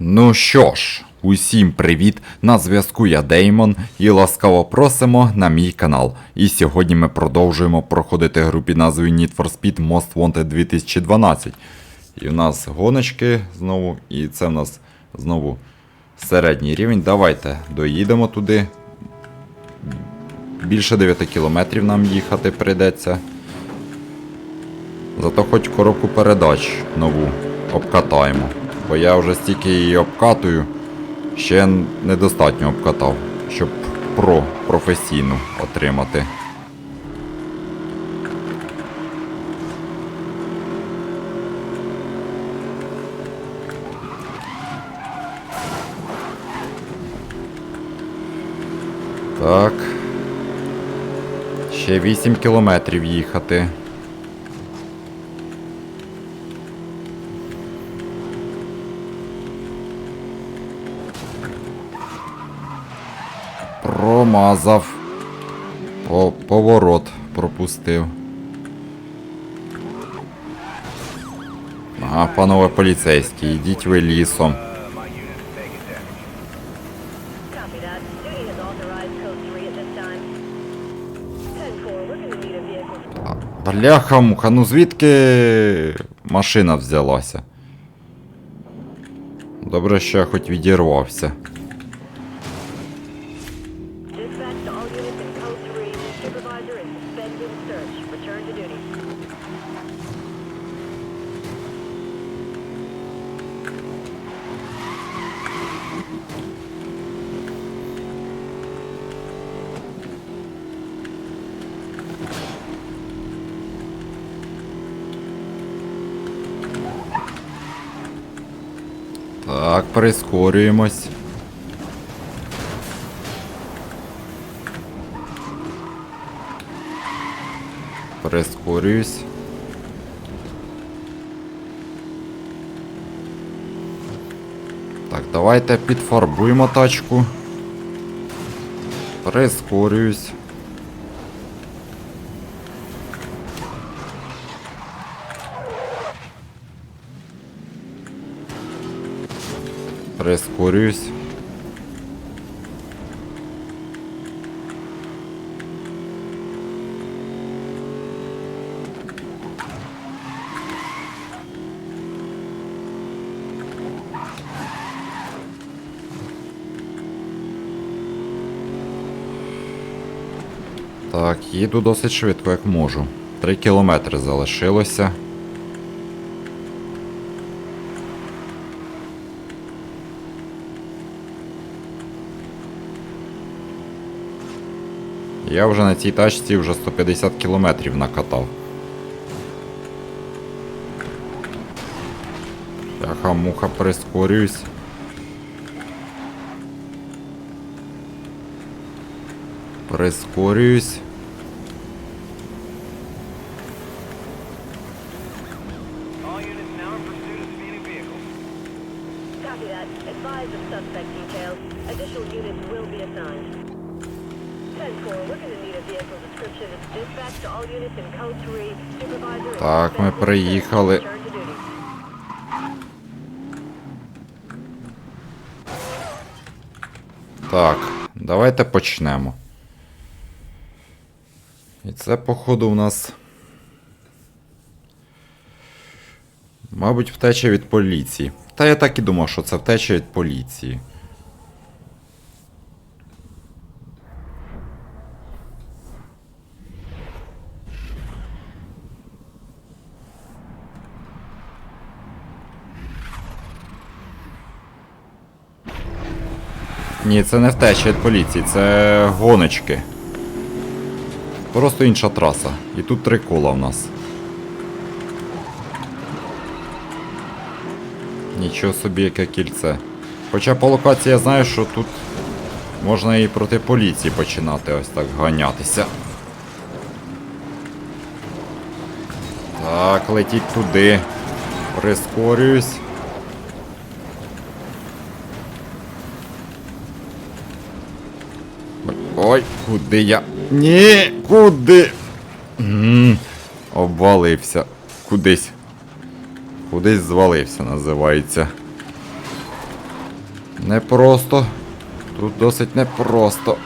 Ну що ж, усім привіт! На зв'язку я Деймон і ласкаво просимо на мій канал. І сьогодні ми продовжуємо проходити гру під назвою Need for Speed Most Wanted 2012. І в нас гоночки знову, і це в нас знову середній рівень. Давайте доїдемо туди. Більше 9 кілометрів нам їхати прийдеться. Зато хоч коробку передач нову обкатаємо. Бо я вже стільки її обкатую, ще недостатньо обкатав, щоб про професійну отримати. Так. Ще 8 кілометрів їхати. Промазав. По, поворот пропустив. Ага, панове поліцейські, йдіть ви лісом. Copy that. Duty has authorized code 3 at this time. 10-4, we're gonna need a vehicle. Бляха муха, ну звідки машина взялася? Добре, що я хоч відірвався. Dispatch to all units in code 3. Supervisor is suspending search. Return to duty. Так, прискорюємось. Прискорююсь. Так, давайте підфарбуємо тачку. Прискорююсь. Прискорююсь. Так, їду досить швидко, як можу. Три кілометри залишилося. Я вже на цій тачці вже 150 кілометрів накатав. Бляха, муха прискорююсь. Прискорююсь. All units now in pursuit of speeding vehicles. Copy that. Advise of suspect details. Additional units will be assigned. 10-4, we're gonna need a vehicle description. Dispatch to all units in code 3. Supervisor is Так, ми приїхали. Так, давайте почнемо. І це, походу, у нас. Мабуть, втеча від поліції. Та я так і думав, що це втеча від поліції. Ні, це не втеча від поліції, це гоночки. Просто інша траса. І тут три кола в нас. Нічого собі, яке кільце. Хоча по локації я знаю, що тут можна і проти поліції починати ось так ганятися. Так, летіть туди. Прискорююсь. Ой, куди я? Ні, куди? М, Обвалився. Кудись. Кудись звалився, називається. Непросто. Тут досить непросто.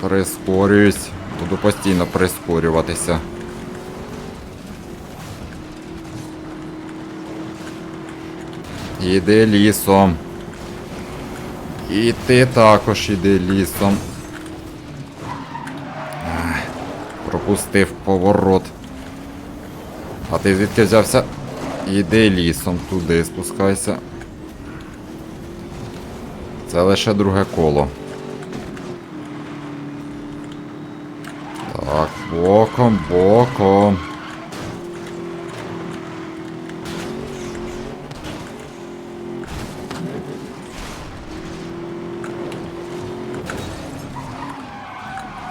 Прискорююсь. Буду постійно прискорюватися. Іди лісом. І ти також іди лісом. Пропустив поворот. А ти звідки взявся? Іди лісом, туди спускайся. Це лише друге коло. Так, боком, боком.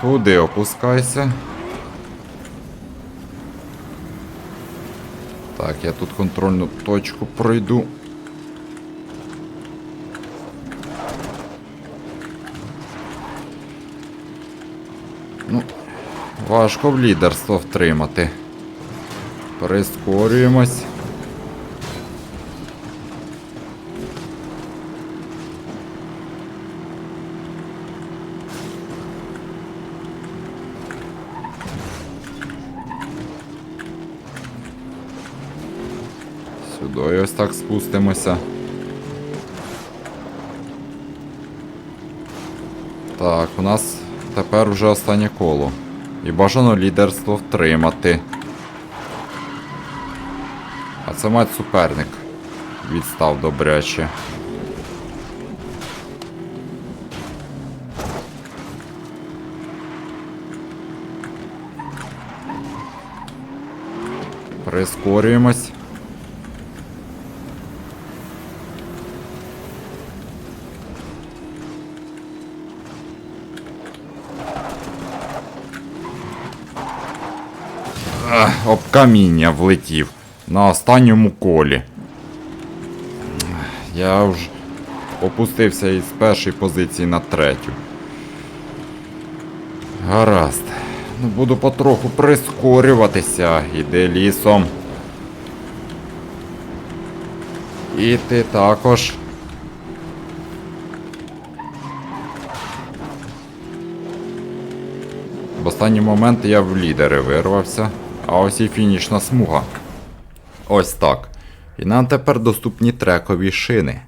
Туди опускайся. Так, я тут контрольну точку пройду. Ну, важко в лідерство втримати. Прискорюємось. Сюди ось так спустимося. Так, у нас тепер вже останнє коло. І бажано лідерство втримати. А це мать суперник. Відстав добряче. Прискорюємось. Ах, об каміння влетів на останньому колі. Я вже опустився із першої позиції на третю. Гаразд. Ну, буду потроху прискорюватися. Іди лісом. І ти також. В останній момент я в лідери вирвався, а ось і фінішна смуга. Ось так. І нам тепер доступні трекові шини.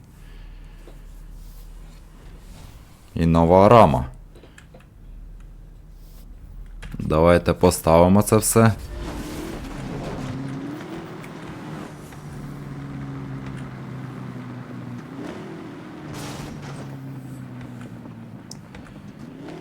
І нова рама. Давайте поставимо це все.